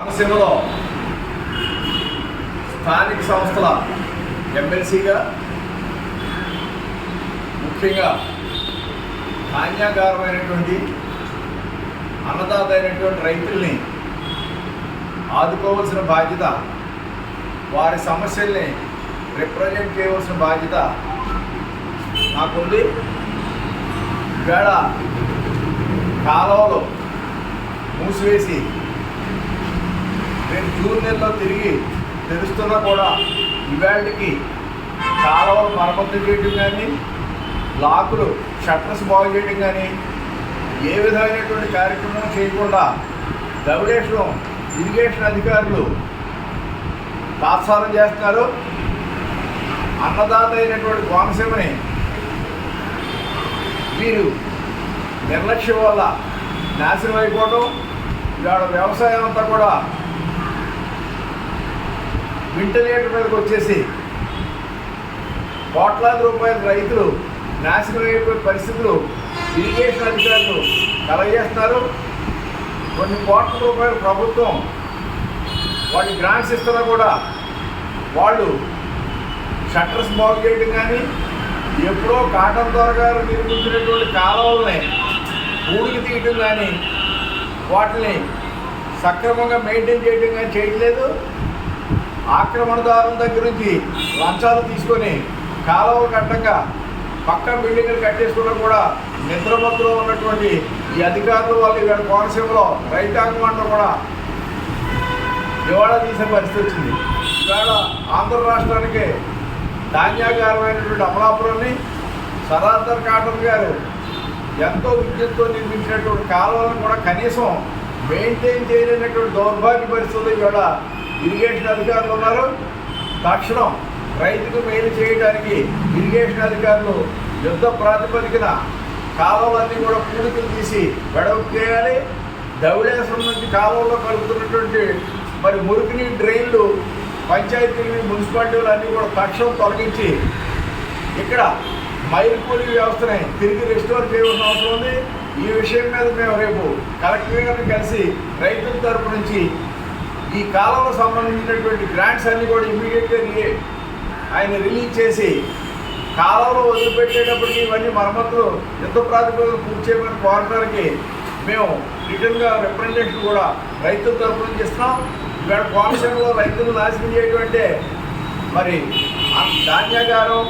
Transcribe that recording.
కోనసీమలో స్థానిక సంస్థల ఎమ్మెల్సీగా ముఖ్యంగా ధాన్యాగారమైనటువంటి అన్నదాత అయినటువంటి రైతుల్ని ఆదుకోవాల్సిన బాధ్యత వారి సమస్యల్ని రిప్రజెంట్ చేయవలసిన బాధ్యత నాకుంది. ఈవేళ కాలువలు మూసివేసి నేను జూన్ నెలలో తిరిగి తెలుస్తున్నా కూడా ఇవాళకి చాలా వరకు మరమ్మతులు చేయడం కానీ లాకులు షట్టర్స్ బాగు చేయడం కానీ ఏ విధమైనటువంటి కార్యక్రమం చేయకుండా దవిడేషన్ ఇరిగేషన్ అధికారులు తాత్సారం చేస్తున్నారు. అన్నదాత అయినటువంటి కోనసీమని వీరు నిర్లక్ష్యం వల్ల నాశనం అయిపోవడం ఇవాళ వ్యవసాయం అంతా కూడా వింటలేటర్ మీదకి వచ్చేసి కోట్లాది రూపాయల రైతులు నాశనం అయిపోయే పరిస్థితులు ఇరిగేషన్ అధికారులు కలగజేస్తున్నారు. కొన్ని కోట్ల రూపాయల ప్రభుత్వం వాటి గ్రాంట్స్ ఇస్తున్నా కూడా వాళ్ళు షట్టర్స్ బాగు చేయడం కానీ ఎప్పుడో కాటన్ ద్వారా గారు నిర్మించినటువంటి కాలువల్ని ఊడికి తీయటం కానీ వాటిని సక్రమంగా మెయింటైన్ చేయడం కానీ చేయట్లేదు. ఆక్రమణదారుల దగ్గర నుంచి లంచాలు తీసుకొని కాలువలు కట్టంగా పక్క బిల్డింగ్లు కట్టేసుకోవడం కూడా నిద్రమత్తులో ఉన్నటువంటి ఈ అధికారులు వాళ్ళు ఇక్కడ కోనసీమలో రైతాంగం అంతా కూడా దివాళా తీసే పరిస్థితి వచ్చింది. ఇవాళ ఆంధ్ర రాష్ట్రానికి ధాన్యాగారమైనటువంటి అమలాపురాన్ని సరార్దర్ కాటన్ గారు ఎంతో విద్యుత్తో నిర్మించినటువంటి కాలువలను కూడా కనీసం మెయింటైన్ చేయలేనటువంటి దౌర్భాగ్య పరిస్థితులు ఇవాళ ఇరిగేషన్ అధికారులు ఉన్నారు. తక్షణం రైతుకు మేలు చేయడానికి ఇరిగేషన్ అధికారులు యుద్ధ ప్రాతిపదికన కాలువలన్నీ కూడా పూడికలు తీసి వెడల్పు చేయాలి. ధవళేశ్వరం నుంచి కాలువలో కలుపుతున్నటువంటి మరి మురికి డ్రైన్లు పంచాయతీలు మున్సిపాలిటీలు అన్నీ కూడా తక్షణం తొలగించి ఇక్కడ మైలుకూలి వ్యవస్థని తిరిగి రెస్టోర్ చేయవలసిన అవసరం ఉంది. ఈ విషయం మీద మేము రేపు కలెక్టర్ గారిని కలిసి రైతుల తరపు నుంచి ఈ కాలంలో సంబంధించినటువంటి గ్రాంట్స్ అన్ని కూడా ఇమీడియట్గా రి ఆయన రిలీజ్ చేసి కాలంలో వదిలిపెట్టేటప్పటికి ఇవన్నీ మరమ్మతులు యుద్ధ ప్రాతిపదికలు పూర్తి చేయమని కోరటానికి మేము రిటర్న్గా రిప్రజెంటేషన్ కూడా రైతుల తరఫున చేస్తున్నాం. ఇక్కడ కోమిషన్లో రైతులు నాశనం చేయటం అంటే మరి ధాన్యాగారం